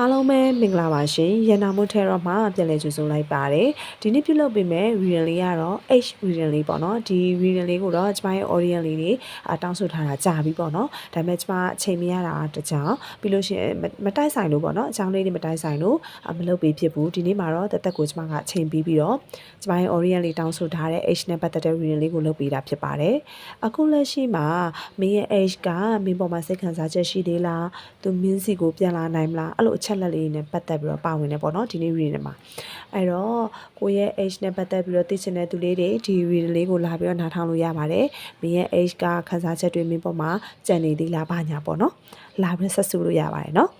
အားလုံးပဲမင်္ဂလာပါရှင်ရန်နာမို့ထဲတော့မှပြန်လည်ကြိုဆိုလိုက်ပါတယ်ဒီနေ့ပြုလုပ်ပေးမယ် reading လေးကတော့ H reading လေးပေါ့နော်ဒီ reading လေးကိုတော့ကျမရဲ့ audience လေးတွေအတောင်းဆိုထားတာကြာပြီပေါ့နော်ဒါပေမဲ့ကျမအချိန်မရတာတကြောင်ပြီးလို့ရှိရင်မတိုက်ဆိုင်လို့ပေါ့နော်အကြောင်းလေးတွေမတိုက်ဆိုင်လို့မလုပ်ပေးဖြစ်ဘူးဒီနေ့မှာတော့တက်တက်ကိုကျမကအချိန်ပြီးပြီးတော့ကျမရဲ့ audience လေးတောင်းဆိုထားတဲ့ H နဲ့ပတ်သက်တဲ့ reading လေးကိုလုပ်ပေးတာဖြစ်ပါတယ်အခုလက်ရှိမှာမင်းရဲ့ H ကမင်းပေါ်မှာစိတ်ခံစားချက်ရှိသေးလားသူမင်းစီကိုပြန်လာနိုင်မလားအဲ့လိုအချက်လက်လေးတွေနဲ့ပတ်သက်ပြီးတော့ပါဝင်နေပေါ့နော်ဒီနေ့ reading မှာအဲ့တော့ကိုရဲ့ age နဲ့ပတ်သက်ပြီးတော့သိချင်တဲ့သူလေးတွေဒီ reading လေးကိုလာပြီးတော့နားထောင်လို့ရပါတယ်မင်းရဲ့ age ကခန်းစားချက်တွေမင်းပေါ်မှာကြံနေသေးလားဘာညာပေါ့နော်လာပြီးဆက်စုလို့ရပါတယ်နော်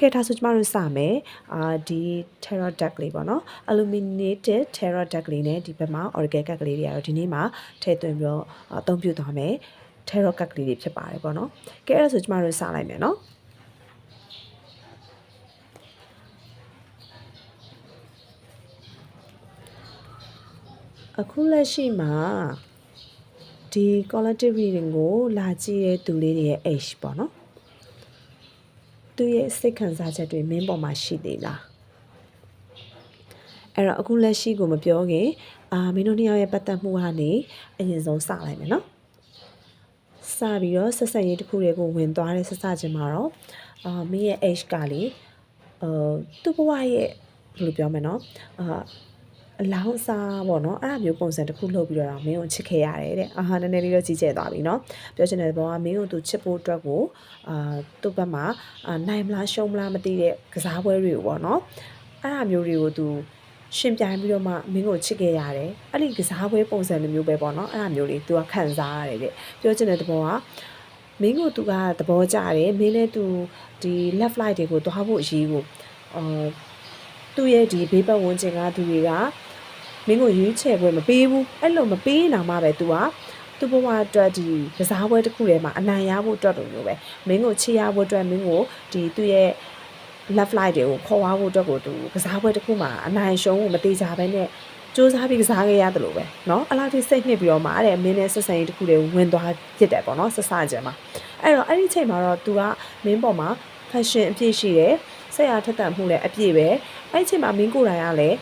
ကဲဒါဆိုကျမတို့စမယ်အာဒီ terror duck လေးပေါ့နော် illuminated terror duck လေးနဲ့ဒီဘက်မှာ organ cat ကလေးတွေကတော့ဒီနေ့မှာထည့်သွင်းပြီးတော့အသုံးပြုသွားမယ် terror cat ကလေးတွေဖြစ်ပါတယ်ပေါ့နော်ကဲအဲ့ဒါဆိုကျမတို့စလိုက်မယ်နော် အခုလက်ရှိမှာဒီ collective reading ကိုလာကြည့်တဲ့သူလေးတွေရဲ့ age ပေါ့နော်သူရဲ့စိတ်ခံစားချက်တွေမင်းပေါ်မှာရှိသေးလားအဲ့တော့အခုလက်ရှိကိုမပြောခင်အာမင်းတို့နှစ်ယောက်ရဲ့ပတ်သက်မှုကနေအရင်ဆုံးစလိုက်မယ်နော်စပြီးတော့ဆက်ဆက်ရေးတစ်ခုတွေကိုဝင်သွားတဲ့ဆက်စချင်းမှာတော့အာမင်းရဲ့ age ကလေအာသူ့ဘဝရဲ့ဘယ်လိုပြောမလဲနော်အာ အလောင်းစားပေါ့နော်အဲ့ဒါမျိုးပုံစံတစ်ခုလုပ်ပြီးတော့မင်းကိုချစ်ခဲ့ရတယ်တဲ့အာဟာနည်းနည်းလေးတော့ကြီးကျယ်သွားပြီနော်ပြောချင်တဲ့ဘောကမင်းကိုသူချစ်ဖို့အတွက်ကိုအာသူ့ဘက်မှာနိုင်မလားရှုံးမလားမသိတဲ့ကစားပွဲတွေကိုပေါ့နော်အဲ့ဒါမျိုးတွေကိုသူရှင်ပြိုင်ပြီးတော့မှမင်းကိုချစ်ခဲ့ရတယ်အဲ့ဒီကစားပွဲပုံစံမျိုးပဲပေါ့နော်အဲ့ဒါမျိုးလေးသူကခံစားရတယ်တဲ့ပြောချင်တဲ့ဘောကမင်းကိုသူကသဘောကျတယ်မင်းလည်းသူဒီ left flight တွေကိုသွားဖို့အရေးကိုအာသူ့ရဲ့ဒီဘေးပတ်ဝန်းကျင်ကသူတွေက မင်းကိုရွေးချယ်ပွဲမပေးဘူးအဲ့လိုမပေးနိုင်မှပဲ तू ကသူ့ဘဝအတွက်ဒီကစားပွဲတစ်ခုထဲမှာအနိုင်ရဖို့အတွက်လိုမျိုးပဲမင်းကိုချေရဖို့အတွက်မင်းကိုဒီသူ့ရဲ့ left light တွေကိုခေါ်သွားဖို့အတွက်ကိုသူကစားပွဲတစ်ခုမှာအနိုင်ရှုံးကိုမသေးကြဘဲနဲ့စူးစမ်းပြီးကစားခဲ့ရတယ်လို့ပဲเนาะအလားတူစိတ်နှစ်ပြီးတော့မှတဲ့မင်းနဲ့ဆက်ဆံရေးတစ်ခုတွေဝင်သွားဖြစ်တယ်ပေါ့เนาะဆက်စကြမှာအဲ့တော့အဲ့ဒီချိန်မှာတော့ तू ကမင်းပေါ်မှာ fashion အပြည့်ရှိတယ်ဆက်ရထက်သန်မှုလည်းအပြည့်ပဲအဲ့ဒီချိန်မှာမင်းကိုယ်တိုင်ကလည်း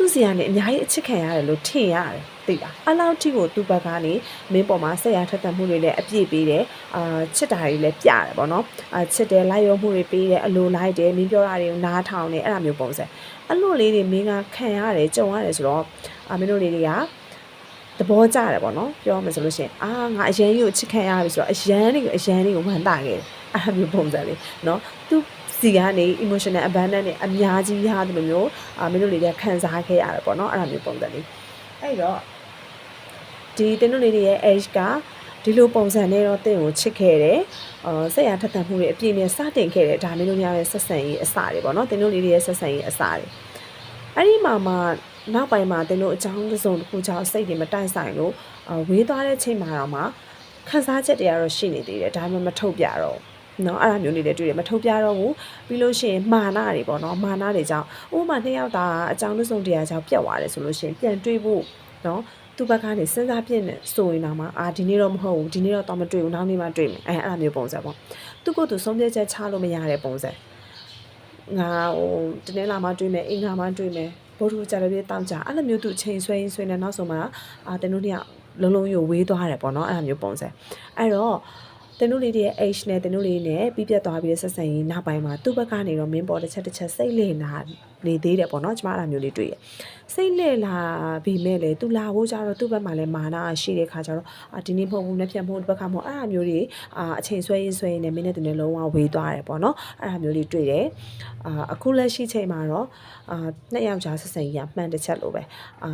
သူ့စီကနေအများကြီးအချစ်ခံရတယ်လို့ထင်ရတယ်သိလားအလောက်ထိကိုသူ့ဘက်ကနေမင်းပေါ်မှာဆက်ရထက်သန်မှုတွေလည်းအပြည့်ပေးတယ်အာချစ်တာတွေလည်းပြတယ်ပေါ့နော်အာချစ်တယ်လိုက်ရောမှုတွေပေးတယ်အလိုလိုက်တယ်မင်းပြောတာတွေကိုနားထောင်တယ်အဲ့လိုမျိုးပုံစံအဲ့လိုလေးတွေမင်းကခံရတယ်ကြုံရတယ်ဆိုတော့အာမင်းတို့လေးတွေကသဘောကျတယ်ပေါ့နော်ပြောမှဆိုလို့ရှိရင်အာငါအရန်ကြီးကိုချစ်ခံရပြီဆိုတော့အရန်လေးကိုအရန်လေးကိုဝမ်းသာခဲ့တယ်အဲ့လိုမျိုးပုံစံလေးနော်သူ စီကနေ emotional abandon နဲ့အများကြီးရတယ်လို့မျိုးအာမင်းတို့လေးတွေကခံစားခဲ့ရတယ်ပေါ့နော်အဲ့လိုမျိုးပုံစံလေးအဲ့တော့ဒီတင်းတို့လေးတွေရဲ့ age ကဒီလိုပုံစံနဲ့တော့တင့်ကိုချစ်ခဲ့တယ်။အော်ဆက်ရထက်သန်မှုတွေအပြည့်နဲ့စတင်ခဲ့တယ်ဒါမျိုးတို့များရဲ့ဆက်ဆံရေးအစတွေပေါ့နော်။တင်းတို့လေးတွေရဲ့ဆက်ဆံရေးအစတွေ။အဲ့ဒီမှာမှနောက်ပိုင်းမှာတင်းတို့အကြောင်းတစ်စုံတစ်ခုကြောင့်စိတ်တွေမတိုက်ဆိုင်လို့ဝေးသွားတဲ့ချိန်မှာတော့မှခန်းစားချက်တွေကတော့ရှိနေသေးတယ်ဒါမှမထုတ်ပြတော့ဘူး နော်အဲ့ဒါမျိုးလေးတွေတွေ့တယ်မထုတ်ပြတော့ဘူးပြီးလို့ရှိရင်မာနတွေပေါ့နော်မာနတွေကြောင့်ဥပမာနှစ်ယောက်သားအကြောင်းတစ်စုံတရားကြောင့်ပြတ်သွားတယ်ဆိုလို့ရှိရင်ပြန်တွေးဖို့နော်သူ့ဘက်ကနေစဉ်းစားပြည့်နေဆိုရင်တော့မှအာဒီနေ့တော့မဟုတ်ဘူးဒီနေ့တော့တော့မတွေ့ဘူးနောက်နေ့မှတွေ့မယ်အဲအဲ့လိုမျိုးပုံစံပေါ့သူ့ကိုယ်သူဆုံးဖြတ်ချက်ချလို့မရတဲ့ပုံစံငါဟိုတနေ့လာမှတွေ့မယ်အင်္ဂါမှတွေ့မယ်ဘို့ထူကြတယ်ပြေတောက်ကြအဲ့လိုမျိုးသူချိန်ဆွဲရင်းဆွဲနေနောက်ဆုံးမှအာတတို့တယောက်လုံးလုံးရွေးသွားတယ်ပေါ့နော်အဲ့လိုမျိုးပုံစံအဲ့တော့ တင်တို့လေးတွေရဲ့ age နဲ့တင်တို့လေးနဲ့ပြီးပြတ်သွားပြီးဆက်ဆံရေးနောက်ပိုင်းမှာသူ့ဘက်ကနေတော့မင်းပေါ်တစ်ချက်တစ်ချက်စိတ်လေနာနေသေးတယ်ပေါ့နော်ကျမအဲ့လိုမျိုးလေးတွေ့ရစိတ်လေလာပြီးမဲ့လေသူလာဖို့ကြတော့သူ့ဘက်မှာလည်းမာနာရှိတဲ့ခါကျတော့အာဒီနေ့မဟုတ်ဘူးလက်ဖြတ်မဟုတ်ဒီဘက်ကမဟုတ်အဲ့လိုမျိုးတွေအာအချိန်ဆွဲရေးဆွဲရေးနဲ့မင်းနဲ့သူနဲ့လုံးဝဝေးသွားတယ်ပေါ့နော်အဲ့လိုမျိုးလေးတွေ့တယ်အာအခုလက်ရှိချိန်မှာတော့အာနှစ်ယောက်ကြားဆက်ဆံရေးကမှန်တစ်ချက်လို့ပဲအာ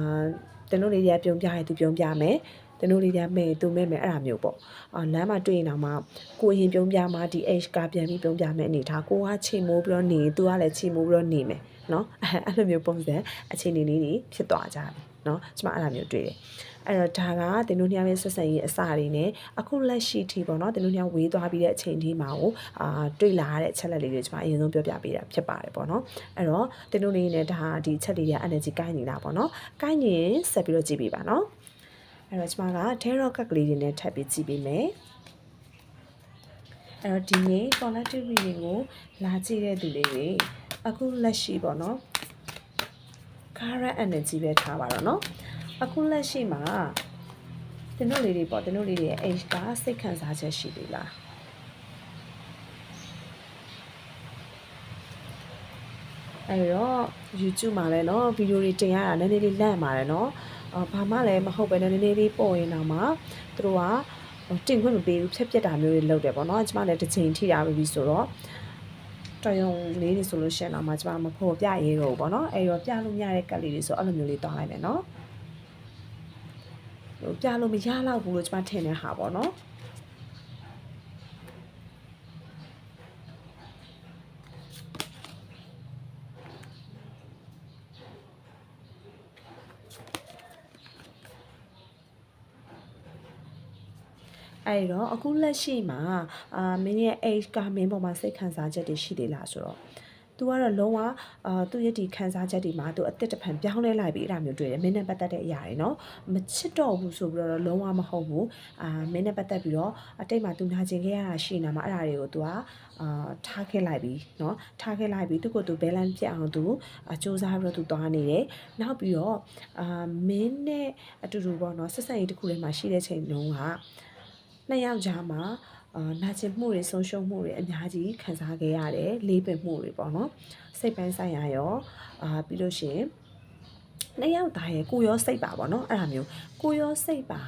တင်တို့လေးတွေကပြုံးပြရဲသူပြုံးပြမယ် တနိုးလေးများမဲ့သူမဲ့မဲ့အဲ့ဒါမျိုးပေါ့အာလမ်းမှာတွေ့ရင်တော့မှကိုရင်ပြုံးပြမှာဒီ H ကပြန်ပြီးပြုံးပြမဲ့အနေထားကိုကချိန်မိုးပြီးတော့နေသူကလည်းချိန်မိုးပြီးတော့နေမယ်နော်အဲ့လိုမျိုးပုံစံအခြေအနေလေးတွေဖြစ်သွားကြတယ်နော်ကျွန်မအဲ့ဒါမျိုးတွေ့တယ်အဲ့တော့ဒါကတင်တို့ညရဲ့ဆက်ဆံရေးအစတွေနဲ့အခုလက်ရှိထိပေါ့နော်တင်တို့ညဝေးသွားပြီးတဲ့အချိန်ဒီမှာကိုအာတွေ့လာတဲ့အချက်လက်လေးတွေကျွန်မအရင်ဆုံးပြောပြပေးတာဖြစ်ပါတယ်ပေါ့နော်အဲ့တော့တင်တို့နေနဲ့ဒါဒီချက်လေးတွေက energy ကိုင်းနေတာပေါ့နော်ကိုင်းရင်ဆက်ပြီးတော့ကြည့်ပေးပါနော် အဲ့တော့ကျွန်မက tarot card ကလေးတွေနဲ့ထပ်ပြီးကြည့်ပေးမယ် အဲ့တော့ဒီနေ့ collective reading ကိုလာကြည့်တဲ့သူလေးတွေအခုလက်ရှိပေါ့နော် current energy ပဲထားပါတော့เนาะအခုလက်ရှိမှာတင်တို့လေးတွေပေါ့တင်တို့လေးတွေရဲ့ age ကစိတ်ခံစားချက်ရှိသေးလားအဲ့တော့ YouTube မှာလည်းเนาะဗီဒီယိုတွေတင်ရတာနည်းနည်းလေးလန့်ပါတယ်เนาะအော် ဘာမှလည်းမဟုတ်ပဲနဲ့နည်းနည်းလေးပေါ်ရင်တော့မှသူတို့ကတင်ခွင့်မပေးဘူးဖြတ်ပြက်တာမျိုးတွေလုပ်တယ်ပေါ့နော်ကျမလည်းတစ်ချိန်ထိတာပြီဆိုတော့တော်ရုံလေးတွေဆိုလို့ရှိရင်တော့မှကျမမဖို့ပြရဲတော့ဘူးပေါ့နော်အဲ့ရောပြလို့မရတဲ့ကတ်လေးတွေဆိုအဲ့လိုမျိုးလေးတောင်းလိုက်မယ်နော်ဟိုပြလို့မရတော့ဘူးလို့ကျမထင်တဲ့ဟာပေါ့နော် အဲ့တော့အခုလက်ရှိမှာအာမင်းရဲ့ age ကမင်းပေါ်မှာစိတ်ခံစားချက်တွေရှိသေးလားဆိုတော့သူကတော့လုံးဝအာသူ့ရဲ့ဒီခံစားချက်တွေမှာသူအစ်စ်တစ်ဖန်ပြောင်းလဲလိုက်ပြီးအဲ့ဒါမျိုးတွေ့တယ်မင်းနဲ့ပတ်သက်တဲ့အရာတွေနော်မချစ်တော့ဘူးဆိုပြီးတော့လုံးဝမဟုတ်ဘူးအာမင်းနဲ့ပတ်သက်ပြီးတော့အတိတ်မှာသူနာကျင်ခဲ့ရတာရှိနေမှာအဲ့ဒါတွေကိုသူကအာထားခဲ့လိုက်ပြီးနော်ထားခဲ့လိုက်ပြီးသူ့ကိုယ်သူ balance ပြအောင်သူအစူးစမ်းပြီးတော့သူသွားနေတယ်နောက်ပြီးတော့အာမင်းနဲ့အတူတူပေါ့နော်ဆက်ဆက်ရေးတစ်ခုထဲမှာရှိတဲ့ချိန်လုံးက နှစ်ယောက်ကြားမှာအာနာကျင်မှုတွေဆုံးရှုံးမှုတွေအများကြီးခံစားခဲ့ရတယ်လေးပင်မှုတွေပေါ့နော်စိတ်ပိုင်းဆိုင်ရာရောအာပြီးလို့ရှိရင်နှစ်ယောက်သားရဲ့ကိုရောစိတ်ပါပေါ့နော်အဲ့ဒါမျိုးကိုရောစိတ်ပါ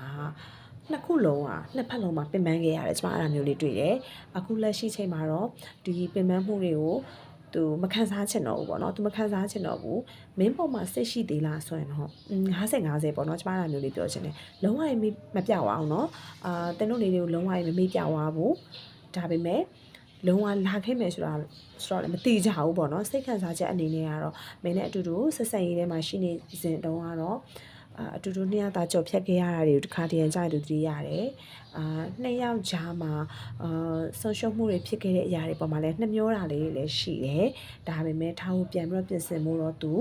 နှစ်ခုလုံးอ่ะနှစ်ဖက်လုံးမှာပင်ပန်းခဲ့ရတယ်ကျွန်မအဲ့ဒါမျိုးလေးတွေ့တယ်အခုလက်ရှိချိန်မှာတော့ဒီပင်ပန်းမှုတွေကို သူမခံစားချင်တော့ဘူးပေါ့နော်သူမခံစားချင်တော့ဘူးမင်းပေါ်မှာစိတ်ရှိသေးလားဆိုရင်တော့50 50ပေါ့နော်ကျမအဲ့ဒါမျိုးလေးပြောချင်တယ်လုံးဝမပြဝအောင်နော်အာတင်တို့လေးတွေကိုလုံးဝမမေ့ပြဝဘူးဒါပေမဲ့လုံးဝလာခဲ့မယ်ဆိုတာဆိုတော့လည်းမတိကြဘူးပေါ့နော်စိတ်ခံစားချက်အနေနဲ့ကတော့မင်းနဲ့အတူတူဆက်ဆက်ရေးထဲမှာရှိနေစဉ်တုန်းကတော့ အတူတူနှစ်ယောက်သာကြော်ဖြတ်ခဲ့ရတာတွေကိုတစ်ခါတရံကြိုက်လို့သတိရတယ်။အာနှစ်ယောက်ကြားမှာအာဆုံရှုံမှုတွေဖြစ်ခဲ့တဲ့အရာတွေပေါ်မှာလည်းနှမျောတာလေးတွေလည်းရှိတယ်။ဒါပေမဲ့ထားကိုပြန်ပြီးတော့ပြင်ဆင်မှုတော့သူ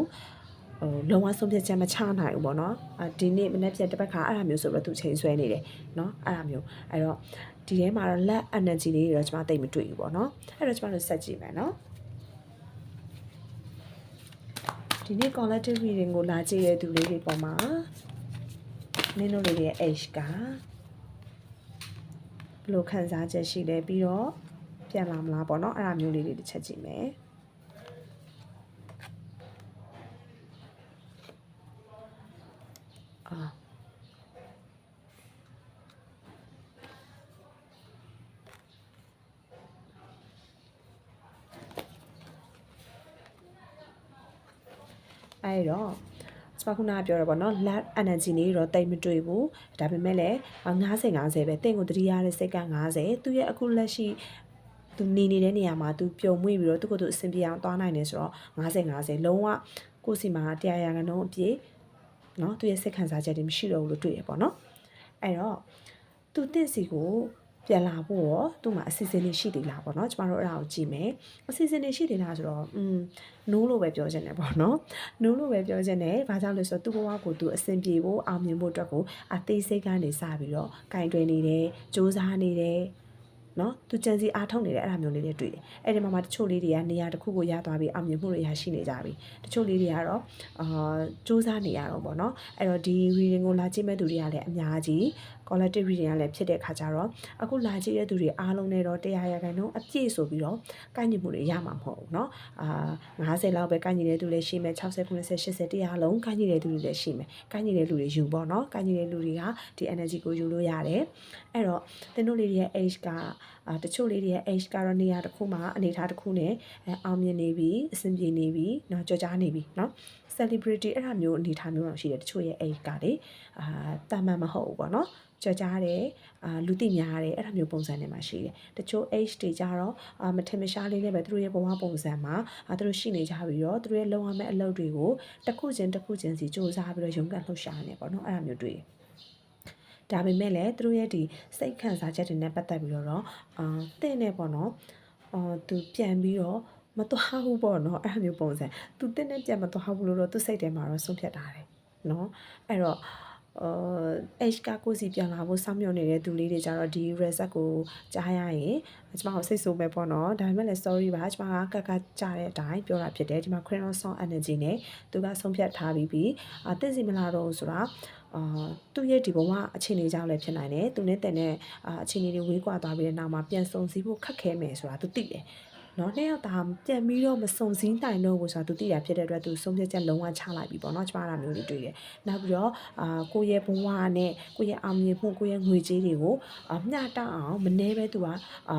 ဟိုလုံးဝဆုံးဖြတ်ချက်မချနိုင်ဘူးပေါ့နော်။ဒီနေ့မနေ့ပြန်တစ်ပတ်ခါအဲ့ဒါမျိုးဆိုတော့သူချိန်ဆွဲနေတယ်နော်။အဲ့ဒါမျိုးအဲ့တော့ဒီထဲမှာတော့ lack energy လေးတွေတော့ကျွန်မသိမတွေ့ဘူးပေါ့နော်။အဲ့တော့ကျွန်မတို့ဆက်ကြည့်မယ်နော်။ ဒီနေ့ collective reading ကိုလာကြည့်တဲ့သူလေးတွေပေါ်မှာနင်းတို့လေးရဲ့ age ကဘယ်လိုခံစားချက်ရှိလဲပြီးတော့ပြန်လာမလားပေါ့နော်အဲ့ဒါမျိုးလေးတွေတစ်ချက်ကြည့်မယ်အာ အဲ့တော့စပခုနကပြောရပါတော့ lat energy လေးတော့တိတ်မတွေ့ဘူးဒါပေမဲ့လည်း90 50ပဲတင့်ကိုတတိယရတဲ့စိတ်က90သူရဲ့အခုလက်ရှိသူနေနေတဲ့နေရာမှာသူပြုံမွေ့ပြီးတော့သူ့ကိုယ်သူအဆင်ပြေအောင်သွားနိုင်တယ်ဆိုတော့90 50လုံးဝကိုယ်စီမှာတရားရကနှုံးအပြည့်เนาะသူရဲ့စိတ်ခံစားချက်တွေမရှိတော့ဘူးလို့တွေ့ရပေါ့နော်အဲ့တော့သူတင့်စီကို ပြန်လာဖို့ရောသူ့မှာအစီအစဉ်တွေရှိသေးလားပေါ့နော်ကျမတို့အဲ့ဒါကိုကြည့်မယ်အစီအစဉ်တွေရှိသေးလားဆိုတော့อืมနိုးလို့ပဲပြောချင်တယ်ပေါ့နော်နိုးလို့ပဲပြောချင်တယ်ဘာကြောင့်လဲဆိုတော့သူ့ဘဝကိုသူအဆင်ပြေဖို့အောင်မြင်ဖို့အတွက်ကိုအသေးစိတ်ကနေစပြီးတော့ကင်တွယ်နေတယ်စ조사နေတယ်နော်သူကြံစီအားထုတ်နေတဲ့အဲ့ဒါမျိုးလေးတွေတွေ့တယ်အဲ့ဒီမှာမှတချို့လေးတွေကနေရာတစ်ခုကိုရသွားပြီးအောင်မြင်မှုတွေရရှိနေကြပြီတချို့လေးတွေကတော့အာစူးစမ်းနေရတော့ပေါ့နော်အဲ့တော့ဒီ reading ကိုလာကြည့်မဲ့သူတွေကလည်းအများကြီး collective reading ကလည်းဖြစ်တဲ့ခါကျတော့အခုလာကြည့်တဲ့သူတွေအားလုံးနဲ့တော့တရားရခိုင်နှုန်းအပြည့်ဆိုပြီးတော့ကိုက်ညီမှုတွေရမှာမဟုတ်ဘူးเนาะအာ90လောက်ပဲကိုက်ညီတဲ့သူလည်းရှိမယ်60 90 80တရားလုံးကိုက်ညီတဲ့သူတွေလည်းရှိမယ်ကိုက်ညီတဲ့လူတွေယူပေါ့เนาะကိုက်ညီတဲ့လူတွေကဒီ energy ကိုယူလို့ရတယ်အဲ့တော့သင်တို့လေးတွေရဲ့ age ကအာ တချို့လေးတွေရဲ့ age ကတော့နေရာတစ်ခုမှာအနေထားတစ်ခုနဲ့အောင်မြင်နေပြီအဆင်ပြေနေပြီเนาะကြော်ကြားနေပြီเนาะ celebrity အဲ့ဒါမျိုးအနေထားမျိုးတော့ရှိတယ်တချို့ရဲ့ age ကလေအာတာမန်မဟုတ်ဘူးပေါ့เนาะကြော်ကြားတယ်အာလူသိများတယ်အဲ့ဒါမျိုးပုံစံတွေမှာရှိတယ်တချို့ age တွေကြတော့အာမထင်မရှားလေးနဲ့ပဲသူတို့ရဲ့ဘဝပုံစံမှာအာသူတို့ရှိနေကြပြီးတော့သူတို့ရဲ့လုံရမယ့်အလုပ်တွေကိုတစ်ခုချင်းတစ်ခုချင်းစီစ조사ပြီးတော့ရုန်းကန်လှုပ်ရှားနေပေါ့နော်အဲ့ဒါမျိုးတွေ့တယ် ဒါပေမဲ့လည်းသူတို့ရဲ့ဒီစိတ်ခံစားချက်တွေနဲ့ပတ်သက်ပြီးတော့အာတင့်နေပေါ့နော်အာသူပြန်ပြီးတော့မသွားဘူးပေါ့နော်အဲ့လိုမျိုးပုံစံသူတင်းနဲ့ပြန်မသွားဘူးလို့တော့သူစိတ်ထဲမှာတော့ဆုံးဖြတ်ထားတယ်နော်အဲ့တော့ဟအာ H ကကိုယ်စီပြန်လာဖို့စောင့်မျှော်နေတဲ့သူလေးတွေကြတော့ဒီ reset ကိုကြားရရင်ကျမကိုစိတ်ဆိုးပဲပေါ့နော်ဒါပေမဲ့လည်း sorry ပါကျမကကက်ကကြားတဲ့အတိုင်းပြောတာဖြစ်တယ်ဒီမှာ Crayon Song Energy နဲ့သူကဆုံးဖြတ်ထားပြီးပြီအာသိစီမလားတော့ဆိုတာ အာသူ့ရဲ့ဒီဘဝအခြေအနေကြောင့်လည်းဖြစ်နိုင်တယ်သူနဲ့တန်တဲ့အာအခြေအနေတွေဝေးကွာသွားပြီးတဲ့နောက်မှာပြန်ဆုံစည်းဖို့ခက်ခဲမယ်ဆိုတာသူသိတယ်နော်နှစ်ယောက်သားပြန်ပြီးတော့မစုံစည်းနိုင်တော့ဘူးဆိုတာသူသိတာဖြစ်တဲ့အတွက်သူဆုံးဖြတ်ချက်လုံးဝချလိုက်ပြီပေါ့နော်ကျမတို့မျိုးတွေတွေ့တယ်နောက်ပြီးတော့အာကိုယ့်ရဲ့ဘဝနဲ့ကိုယ့်ရဲ့အောင်မြင်မှုကိုယ့်ရဲ့ငွေကြေးတွေကိုအာမျှတအောင်မနှဲပဲသူကအာ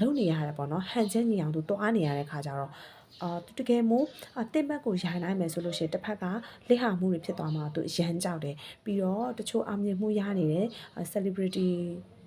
လုပ်နေရတယ်ပေါ့နော်ဟန်ချက်ညီအောင်သူတွားနေရတဲ့ခါကျတော့ အာတကယ်မို့အတင်ဘက်ကိုရိုင်နိုင်မယ်ဆိုလို့ရှိရင်တစ်ဖက်ကလက်ဟာမှုတွေဖြစ်သွားမှာသူရမ်းကြောက်တယ်ပြီးတော့တချို့အောင်မြင်မှုရနေတဲ့ celebrity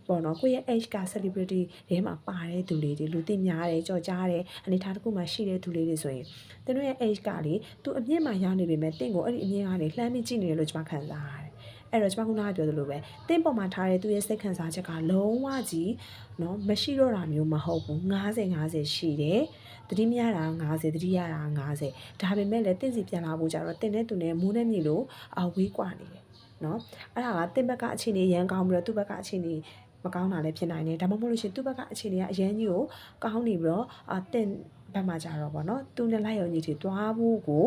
ပေါ့နော်ကိုယ့်ရဲ့ age က celebrity တွေမှာပါတဲ့သူလေးတွေလူသိများတယ်ကြော်ကြားတယ်အနေထားတစ်ခုမှရှိတဲ့သူလေးတွေဆိုရင်သူတို့ရဲ့ age ကလေသူအမြင့်မှရောက်နေပေမဲ့တင့်ကိုအဲ့ဒီအမြင့်ကနေလှမ်းပြီးကြည့်နေတယ်လို့ကျွန်မခံစားရတယ် အဲ့တော့ကျွန်မခုနကပြောသလိုပဲတင်းပေါ်မှာထားတဲ့သူရဲ့စိတ်ခံစားချက်ကလုံးဝကြီးเนาะမရှိတော့တာမျိုးမဟုတ်ဘူး90 50ရှိတယ်တတိမရတာ90တတိရတာ90ဒါပေမဲ့လည်းတင့်စီပြန်လာဖို့ကြတော့တင်းနဲ့သူနဲ့မိုးနဲ့မြေလို့အဝေးกว่าနေတယ်เนาะအဲ့ဒါကတင်းဘက်ကအခြေအနေရန်ကောင်းပြီးတော့သူ့ဘက်ကအခြေအနေမကောင်းတာလည်းဖြစ်နိုင်တယ်ဒါမှမဟုတ်လို့ရှိရင်သူ့ဘက်ကအခြေအနေကအရန်ကြီးကိုကောင်းနေပြီးတော့အတင်းဘက်မှာကြတော့ဗောနော်သူနဲ့လိုက်ရုံကြီးတွေတွားဖို့ကို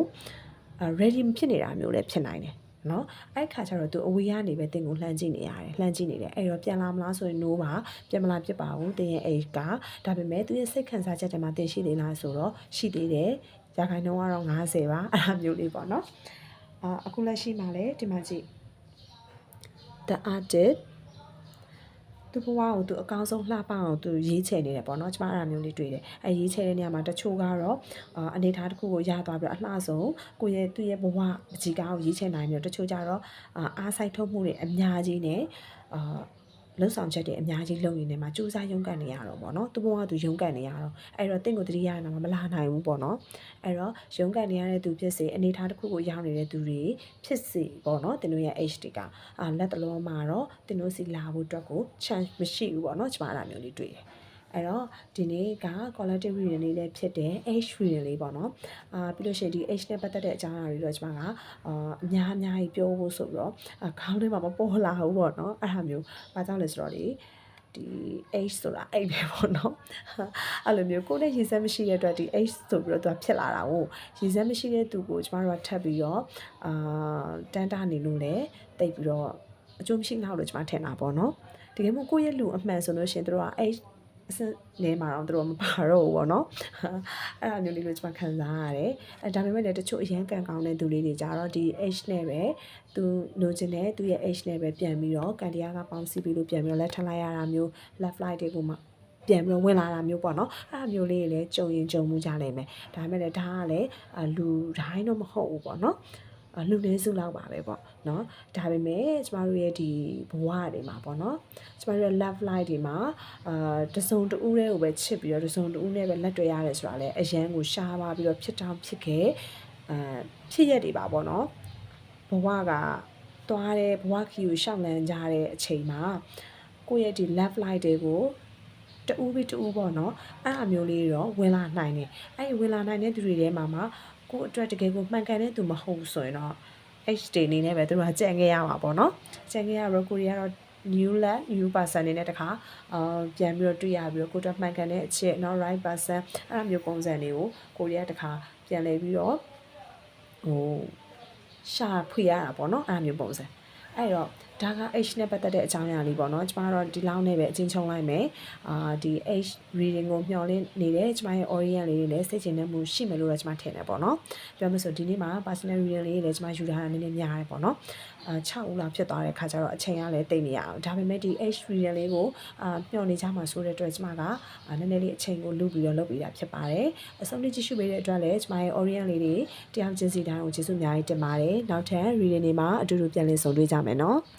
အာ ready ဖြစ်နေတာမျိုးလည်းဖြစ်နိုင်တယ် နော်အဲ့ခါကျတော့သူအဝေးကနေပဲတင်ကိုလှမ်းကြည့်နေရတယ်လှမ်းကြည့်နေတယ်အဲ့တော့ပြန်လာမလားဆိုရင် no ပါပြန်မလာဖြစ်ပါဘူးတင်ရဲ့ age ကဒါပေမဲ့သူရဲ့စိတ်ခံစားချက်တွေမှာတင်ရှိသေးလားဆိုတော့ရှိသေးတယ်ရာခိုင်နှုန်းကတော့90ပါအဲ့ဒါမျိုးလေးပေါ့နော်အာအခုလက်ရှိမှာလည်းဒီမှာကြည့် the artist သူဘဝကိုသူအကောင်းဆုံးလှပအောင်သူရေးချယ်နေတယ်ပေါ့နော်ကျမအဲ့ဒါမျိုးလေးတွေ့တယ်အဲရေးချယ်တဲ့နေရာမှာတချို့ကတော့အာအနေထားတစ်ခုကိုရသွားပြီးတော့အလှဆုံးကိုယ့်ရဲ့သူ့ရဲ့ဘဝအကြီးကားကိုရေးချယ်နိုင်ပြီးတော့တချို့ကြတော့အာအားဆိုင်ထုတ်မှုတွေအများကြီးနဲ့အာ လှုပ်ဆောင်ချက်တွေအများကြီးလုပ်နေနေမှာစူးစမ်းရုန်းကန်နေရတော့ပေါ့နော်သူဘဝသူရုန်းကန်နေရတော့အဲ့တော့တင့်ကိုတတိယနာမှာမလာနိုင်ဘူးပေါ့နော်အဲ့တော့ရုန်းကန်နေရတဲ့သူဖြစ်စေအနေထားတစ်ခုကိုရောက်နေတဲ့သူတွေဖြစ်စေပေါ့နော်တင်တို့ရဲ့ age တွေကအာလက်တလုံးမှာတော့တင်တို့စီလာဖို့အတွက်ကို chance မရှိဘူးပေါ့နော်ကျမအဲ့ဒါမျိုးလေးတွေ့တယ် အဲ့တော့ဒီနေ့က collective reading လေးလည်းဖြစ်တယ် age reading လေးပေါ့နော်အာပြီးလို့ရှိရင်ဒီ age နဲ့ပတ်သက်တဲ့အကြောင်းအရာတွေတော့ကျမကအာအများအများကြီးပြောဖို့ဆိုပြီးတော့အာခေါင်းထဲမှာမပေါ်လာဘူးပေါ့နော်အဲ့ဒါမျိုးဘာကြောင့်လဲဆိုတော့ဒီဒီ age ဆိုတာအဲ့ပဲပေါ့နော်အဲ့လိုမျိုးကိုယ်နဲ့ရည်စက်မရှိတဲ့အတွက်ဒီ age ဆိုပြီးတော့သူကဖြစ်လာတာကိုရည်စက်မရှိတဲ့သူကိုကျမတို့ကထပ်ပြီးတော့အာတန်းတာနေလို့လည်းတိတ်ပြီးတော့အကျိုးမရှိလောက်လို့ကျမထင်တာပေါ့နော်တကယ်မို့ကိုယ့်ရဲ့လူအမှန်ဆိုလို့ရှိရင်တို့က age အစနေမှာတော့တို့မပါတော့ဘူးပေါ့နော်အဲ့ဒါမျိုးလေးလို့ကျွန်မခံစားရတယ်အဲဒါပေမဲ့လည်းတချို့အရန်ကန်ကောင်းတဲ့သူလေးတွေကြတော့ဒီ age နဲ့ပဲသူလိုချင်တဲ့သူရဲ့ age နဲ့ပဲပြန်ပြီးတော့ကန်တရားကပေါင်းစည်းပြီးလို့ပြန်ပြီးတော့လက်ထပ်လိုက်ရတာမျိုး left light တွေကိုမှပြန်ပြီးတော့ဝင်လာတာမျိုးပေါ့နော်အဲ့ဒါမျိုးလေးတွေလည်းကြုံရင်ကြုံမှုကြနိုင်မယ်ဒါပေမဲ့လည်းဒါကလည်းလူတိုင်းတော့မဟုတ်ဘူးပေါ့နော်လူလေးစုလောက်ပါပဲပေါ့ เนาะဒါပေမဲ့ကျမတို့ရဲ့ဒီဘဝတွေမှာပေါ့เนาะကျမတို့ရဲ့ love life တွေမှာအာတစုံတူးတဲ့ကိုပဲချစ်ပြီးတော့တစုံတူးနဲ့ပဲလက်တွေ့ရတယ်ဆိုတာလည်းအရန်ကိုရှားပါပြီးတော့ဖြစ်တောင်ဖြစ်ခဲ့အာဖြစ်ရက်တွေပါပေါ့เนาะဘဝကသွားတဲ့ဘဝခီကိုရှောက်လန်းကြတဲ့အချိန်မှာကိုယ့်ရဲ့ဒီ love life တွေကိုတူးပြီးတူးပေါ့နော်အဲ့အမျိုးလေးတော့ဝင်လာနိုင်တယ်အဲ့ဒီဝင်လာနိုင်တဲ့သူတွေထဲမှာမှကိုယ့်အတွက်တကယ်ကိုမှန်ကန်တဲ့သူမဟုတ်ဆိုရင်တော့ H တွေအနေနဲ့ပဲသူတို့ကကြံခဲ့ရမှာပေါ့နော်ကြံခဲ့ရတော့ကိုရီးယားတော့ new land new person နေနဲ့တခါအာပြန်ပြီးတော့တွေ့ရပြီးတော့ကိုယ်တော့မှန်ကန်တဲ့အချက်เนาะ right person အဲ့လိုမျိုးပုံစံတွေကိုကိုရီးယားတခါပြန်လဲပြီးတော့ဟိုရှာဖွေရတာပေါ့နော်အဲ့လိုမျိုးပုံစံအဲ့တော့ ဒါက H နဲ့ပတ်သက်တဲ့အကြောင်းအရာလေးပေါ့နော်ကျမတို့ဒီလောက်နဲ့ပဲအချင်းချုံလိုက်မယ်အာဒီ H reading ကိုမျှော်လင့်နေတယ်ကျမရဲ့ orient လေးတွေလည်းစိတ်ချတဲ့မှုရှိမယ်လို့လည်းကျမထင်တယ်ပေါ့နော်ပြောမှဆိုဒီနေ့မှာ personal reading လေးတွေလည်းကျမယူထားတာနည်းနည်းများတယ်ပေါ့နော်အာ6ဦးလောက်ဖြစ်သွားတဲ့ခါကျတော့အချိန်ကလည်းတိတ်နေရအောင်ဒါပေမဲ့ဒီ H reading လေးကိုအာမျှော်နေကြမှာဆိုတဲ့အတွက်ကျမကနည်းနည်းလေးအချိန်ကိုလူပြီးတော့လုပ်ပေးတာဖြစ်ပါတယ်အဆုံးလေးကြည့်ရှုပေးတဲ့အတွက်လည်းကျမရဲ့ orient လေးတွေတရားချင်းစီတိုင်းကိုကျေးဇူးအများကြီးတင်ပါတယ်နောက်ထပ် reading တွေမှာအတူတူပြန်လည်ဆုံတွေ့ကြမယ်နော်